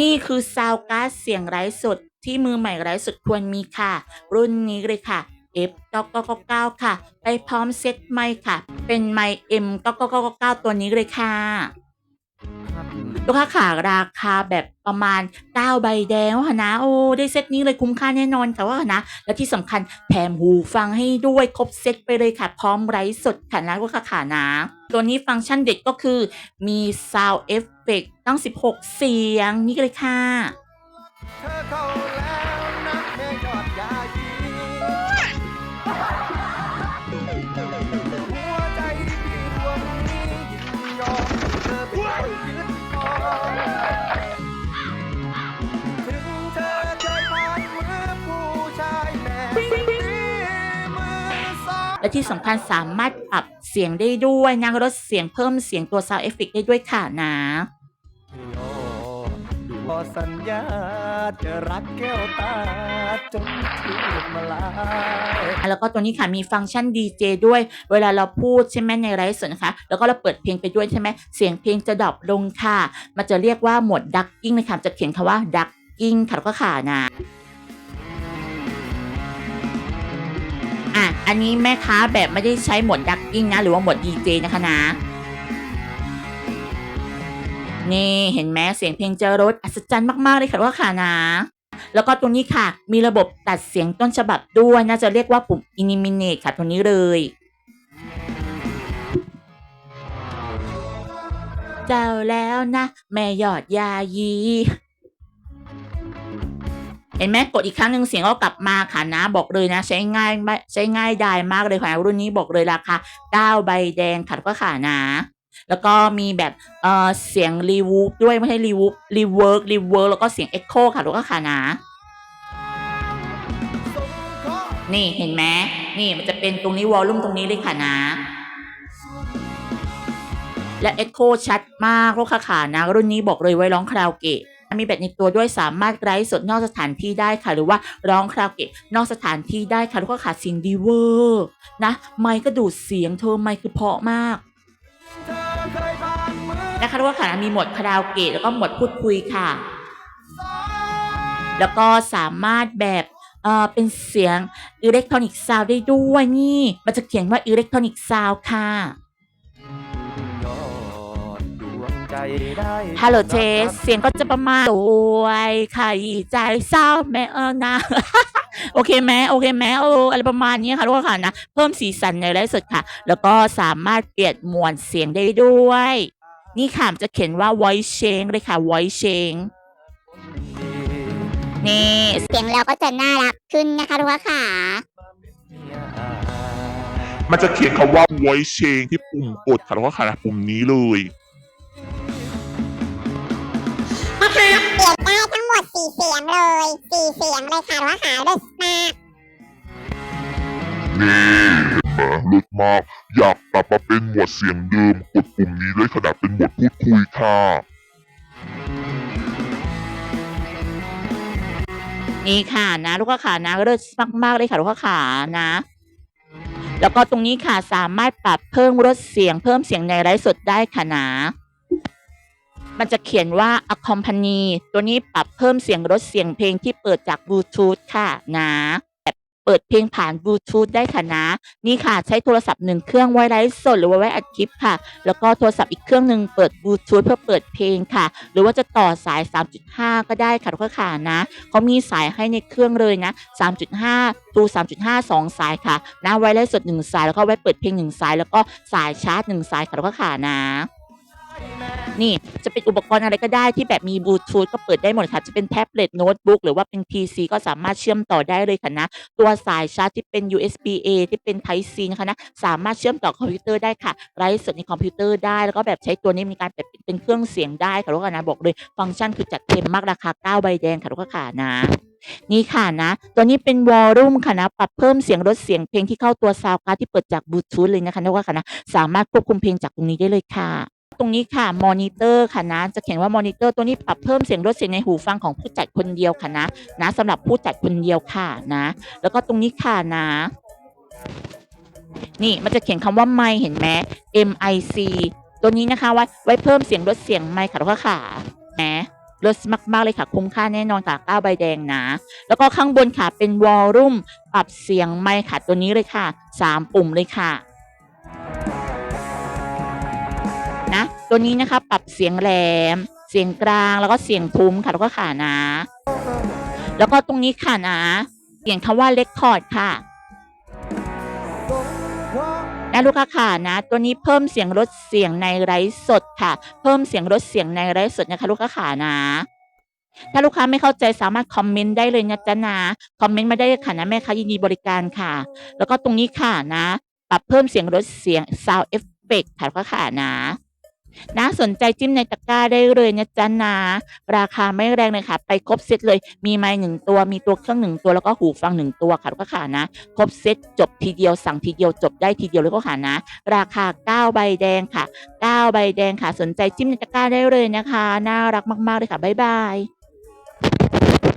นี่คือซาวการ์ดเสียงไร้สดที่มือใหม่ไร้สดควรมีค่ะ รุ่นนี้เลยค่ะ F 9999ค่ะ ไปพร้อมเซ็ตไมค์ค่ะ เป็นไมค์ M 9999ตัวนี้เลยค่ะ ลูกค้าขาราคาแบบประมาณ 9 ใบแดงค่ะนะโอ้ได้เซตนี้เลยคุ้มค่าแน่นอนค่ะว่านะ และที่สำคัญแถมหูฟังให้ด้วยครบเซตไปเลยค่ะ พร้อมไร้สดค่ะนะลูกค้าขานะ ตัวนี้ฟังก์ชันเด็ดก็คือมี Sound Effect ตั้ง 16 เสียงนี่เลยค่ะเธอเข้าแล้วนะแม่ยอดยายีหัวใจพี่ดวงนี้ยินยอมเธอเป็น และที่สำคัญสามารถปรับเสียงได้ด้วยนะลดเสียงเพิ่มเสียงตัว Sound Effect ได้ด้วยค่ะนะขอสัญญาจะรักแก้วตาจนทุกมาลายแล้วก็ตัวนี้ค่ะมีฟังก์ชัน DJ ด้วย เวลาเราพูดใช่ไหมในไลฟ์สดนะคะ แล้วก็เราเปิดเพลงไปด้วยใช่ไหมเสียงเพลงจะดรอปลงค่ะ มันจะเรียกว่าโหมดดักกิ้งนะคะจะเขียนคำว่าดักกิ้งค่ะแล้วก็ค่ะนะ อันนี้แม่ค้าแบบไม่ได้ใช้หมดดักกิ้งนะ หรือว่าหมด DJ นะคะนะ นี่เห็นไหมเสียงเพลงเจะรดอัศจรรย์มากๆเลยค่ะว่าค่ะนะ แล้วก็ตัวนี้ค่ะ มีระบบตัดเสียงต้นฉบับด้วยน่าจะเรียกว่าปุ่ม Eliminate ค่ะตัวนี้เลยเจ้าแล้วนะ แม่ยอดยายี เห็นไหมกดอีกครั้งหนึ่งเสียงก็กลับมาค่ะนะ บอกเลยนะ ใช้ง่ายใช้ง่ายไดายมากเลยค่ะ รุ่นนี้บอกเลยราคา9ใบแดงค่ะก็ค่ะนะ แล้วก็มีแบบเอ่อเสียงรีวูฟด้วยไม่ใช่รีวูฟรีเวิร์กรีเวิร์กแล้วก็เสียงเอ็กโคค่ะแล้วก็ค่ะนะ นี่เห็นไหมนี่มันจะเป็นตรงนี้วอลลุ่มตรงนี้เลยค่ะนะและเอ็กโคชัดมากลูกค้าขานะรุ่นนี้บอกเลยไว้ร้องคาราโอเกะ มีแบตในตัวด้วยสามารถไร้สดนอกสถานที่ได้ค่ะ หรือว่าร้องคาราโอเกะนอกสถานที่ได้ค่ะแลูกค้าขาเสียงดีเวอร์นะไมค์ก็ดูดเสียงเธอไมค์คือเพาะมากเธอเคยผ่านะคะทุกคนค่ะมีหมดคาราโอเกะแล้วก็หมดพูดคุยค่ะ แล้วก็สามารถแบบเอ่อเป็นเสียงอิเล็กทรอนิกส์ซาวได้ด้วยนี่ มันจะเขียนว่าอิเล็กทรอนิกส์ซาวค่ะ ฮัลโหลเจสเสียงก็จะประมาณสวยค่ะใจเศร้าแม่เออนะโอเคไหมโอเคไหมเอออะไรประมาณนี้ค่ะทุกคนค่ะนะเพิ่มสีสันในไลฟ์สดค่ะ แล้วก็สามารถเปลี่ยนหมวดเสียงได้ด้วย นี่ค่ะมันจะเขียนว่า voice change เลยค่ะ voice change นี่เสียงเราก็จะน่ารักขึ้นนะคะทุกคนค่ะมันจะเขียนคำว่า voice change ที่ปุ่มกดค่ะแล้วก็ขาปุ่มนี้เลย ทั้งหมด4เสียงเลย4เสียงเลยค่ะทุกคนค่ะเลิศมากนี่เห็นไหมเลิศมาก อยากกลับมาเป็นหมวดเสียงเดิมกดปุ่มนี้เลยขนาดเป็นหมวดพูดคุยค่ะ นี่ค่ะนะลูกค้าขานะเลิศมากๆเลยค่ะลูกค้าขานะ แล้วก็ตรงนี้ค่ะสามารถปรับเพิ่มลดเสียงเพิ่มเสียงในไลฟ์สดได้ค่ะนะ มันจะเขียนว่า accompany ตัวนี้ปรับเพิ่มเสียงลดเสียงเพลงที่เปิดจากบลูทูธค่ะนะแบบเปิดเพลงผ่านบลูทูธได้ค่ะนะ นี่ค่ะใช้โทรศัพท์หนึ่งเครื่องไว้ไลฟ์สดหรือว่าไว้อัดคลิปค่ะ แล้วก็โทรศัพท์อีกเครื่องหนึ่งเปิดบลูทูธเพื่อเปิดเพลงค่ะ หรือว่าจะต่อสาย 3.5 ก็ได้ค่ะทุกค่ะนะเขามีสายให้ในเครื่องเลยนะ 3.5ตู3.5 2 สายค่ะนะไว้ไลฟ์สด 1 สายแล้วก็ไว้เปิดเพลง 1 สาย แล้วก็สายชาร์จ 1 สายค่ะทุกค่ะนะ นี่จะเป็นอุปกรณ์อะไรก็ได้ที่แบบมีบลูทูธก็เปิดได้หมดค่ะ จะเป็นแท็บเล็ตโน้ตบุ๊กหรือว่าเป็น PC ก็สามารถเชื่อมต่อได้เลยค่ะนะ ตัวสายชาร์จที่เป็น USB A ที่เป็น Type C นะคะนะสามารถเชื่อมต่อคอมพิวเตอร์ได้ค่ะไลฟ์สดในคอมพิวเตอร์ได้ แล้วก็แบบใช้ตัวนี้มีการแบบเป็นเครื่องเสียงได้ค่ะทุกคนนะบอกเลย ฟังก์ชันคือจัดเต็มมากราคา9ใบแดงค่ะทุกคนค่ะนะนี่ค่ะนะ ตัวนี้เป็นวอลลุ่มค่ะนะ ปรับเพิ่มเสียงลดเสียงเพลงที่เข้าตัวซาวการ์ที่เปิดจากบลูทูธเลยนะคะทุกคนค่ะนะ สามารถควบคุมเพลงจากตรงนี้ได้เลยค่ะ ตรงนี้ค่ะมอนิเตอร์ค่ะนะ จะเขียนว่ามอนิเตอร์ตัวนี้ปรับเพิ่มเสียงลดเสียงในหูฟังของผู้จัดคนเดียวค่ะนะนะสำหรับผู้จัดคนเดียวค่ะนะ แล้วก็ตรงนี้ค่ะนะนี่มันจะเขียนคำว่าไมค์เห็นไหม M I C ตัวนี้นะคะ ไว้ไว้เพิ่มเสียงลดเสียงไมค์ค่ะทุกคนค่ะแหมลิศมากๆเลยค่ะ คุ้มค่าแน่นอนค่ะก้าใบแดงนะ แล้วก็ข้างบนค่ะเป็นวอลลุ่มปรับเสียงไมค์ค่ะตัวนี้เลยค่ะสามปุ่มเลยค่ะ ตัวนี้นะคะปรับเสียงแหลม เสียงกลางแล้วก็เสียงทุ้มค่ะแล้วก็ขานะแล้วก็ตรงนี้ค่ะนะเสียงคำว่าเลคคอร์ดค่ะนะลูกค้าค่ะนะ ตัวนี้เพิ่มเสียงลดเสียงในไลฟ์สดค่ะ เพิ่มเสียงลดเสียงในไลฟ์สดนะคะ ลูกค้าค่ะนะถ้าลูกค้าไม่เข้าใจสามารถคอมเมนต์ได้เลยนะจ๊ะนะคอมเมนต์มาได้ค่ะนะแม่ค้ายินดีบริการค่ะ แล้วก็ตรงนี้ค่ะนะ ปรับเพิ่มเสียงลดเสียง sound effect ค่ะลูกค้าค่ะนะ นะสนใจจิ้มในตะกร้าได้เลยนะจ๊ะนะราคาไม่แรงเลยค่ะ ไปครบเซตเลย มีไม้หนึ่งตัวมีตัวเครื่องหนึ่งตัวแล้วก็หูฟังหนึ่งตัวค่ะแล้วก็ค่ะนะ ครบเซตจบทีเดียวสั่งทีเดียวจบได้ทีเดียวเลยก็ค่ะนะ ราคา 9 ใบแดงค่ะ 9 ใบแดงค่ะ สนใจจิ้มในตะกร้าได้เลยนะคะ น่ารักมาก ๆ เลยค่ะบ๊ายบาย